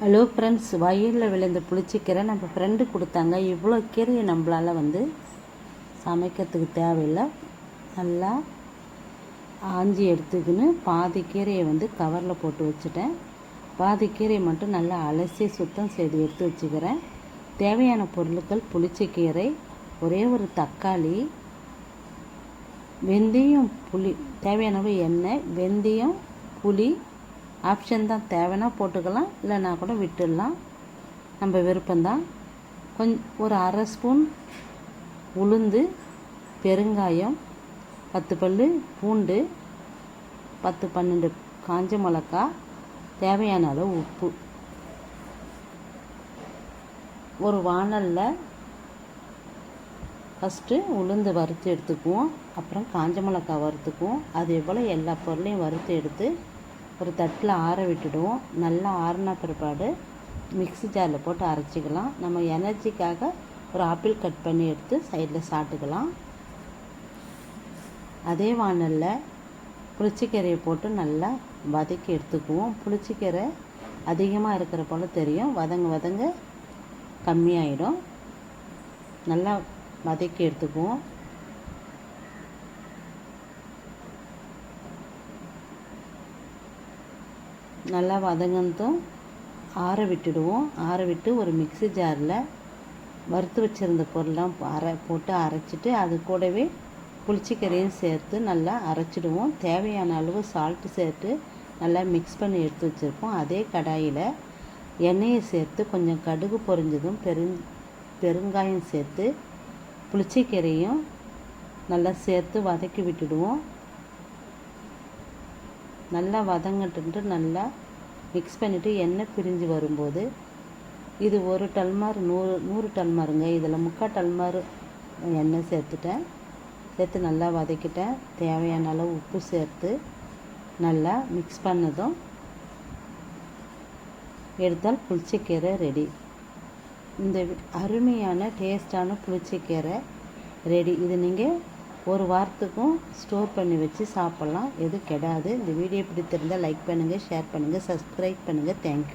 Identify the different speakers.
Speaker 1: Hello friends வயலில் விளைந்த புளிச்சக்கீரை நம்ம ஃப்ரெண்டு கொடுத்தாங்க. இவ்வளோ கீரையை நம்மளால் வந்து சமைக்கிறதுக்கு தேவையில்லை. நல்லா ஆஞ்சி எடுத்துக்கின்னு பாதி கீரையை வந்து கவரில் போட்டு வச்சுட்டேன். பாதி கீரையை மட்டும் நல்லா அலசி சுத்தம் செய்து எடுத்து வச்சுக்கிறேன். தேவையான பொருட்கள் புளிச்சக்கீரை ஒரே ஒரு தக்காளி வெந்தயம் புளி தேவையானவை எண்ணெய் வெந்தயம் புளி ஆப்ஷன் தான் தேவைன்னா போட்டுக்கலாம் இல்லைனா கூட விட்டுடலாம். நம்ம விருப்பம்தான். கொஞ்சம் ஒரு அரை ஸ்பூன் உளுந்து பெருங்காயம் பத்து பல் பூண்டு பத்து பன்னெண்டு காஞ்ச மிளகா தேவையான அளவு உப்பு. ஒரு வானலில் ஃபஸ்ட்டு உளுந்து வறுத்து எடுத்துக்குவோம். அப்புறம் காஞ்ச மிளகா வறுத்துக்குவோம். அதே போல் எல்லா பொருளையும் வறுத்து எடுத்து ஒரு தட்டில் ஆற விட்டுடுவோம். நல்லா ஆறின பிற்பாடு மிக்ஸி ஜாரில் போட்டு அரைச்சிக்கலாம். நம்ம எனர்ஜிக்காக ஒரு ஆப்பிள் கட் பண்ணி எடுத்து சைடில் சாப்பிட்டுக்கலாம் அதே வானலில் புளிச்சிக்கீரையை போட்டு நல்லா வதக்கி எடுத்துக்குவோம். புளிச்சிக்கீரை அதிகமாக இருக்கிற போல் தெரியும். வதங்க வதங்க கம்மியாயிடும். நல்லா வதக்கி எடுத்துக்குவோம். நல்லா வதங்கினதும் ஆற விட்டுடுவோம். ஆற விட்டு ஒரு மிக்ஸி ஜாரில் வறுத்து வச்சுருந்த பொருள்லாம் அரை போட்டு அரைச்சிட்டு அது கூடவே புளிச்சிக்கரையும் சேர்த்து நல்லா அரைச்சிடுவோம். தேவையான அளவு சால்ட்டு சேர்த்து நல்லா மிக்ஸ் பண்ணி எடுத்து வச்சுருப்போம். அதே கடாயில் எண்ணெயை சேர்த்து கொஞ்சம் கடுகு பொரிஞ்சதும் பெருங் பெருங்காயம் சேர்த்து புளிச்சிக்கீரையும் நல்லா சேர்த்து வதக்கி விட்டுடுவோம். நல்லா வதங்கட்டுன்ட்டு நல்லா மிக்ஸ் பண்ணிவிட்டு எண்ணெய் பிரிஞ்சு வரும்போது இது ஒரு டல்மார் நூறு நூறு டல்மாருங்க. இதில் முக்கால் டல்மார் எண்ணெய் சேர்த்துட்டேன். சேர்த்து நல்லா வதக்கிட்டேன். தேவையான அளவு உப்பு சேர்த்து நல்லா மிக்ஸ் பண்ணதும் எடுத்தால் புளிச்சக்கீரை ரெடி. இந்த அருமையான டேஸ்டான புளிச்சக்கீரை ரெடி. இது நீங்கள் ஒரு வாரத்துக்கும் ஸ்டோர் பண்ணி வச்சு சாப்பிட்லாம். எதுவும் கெடாது. இந்த வீடியோ பிடித்திருந்தால் லைக் பண்ணுங்கள் ஷேர் பண்ணுங்கள் சப்ஸ்கிரைப் பண்ணுங்கள் தேங்க்யூ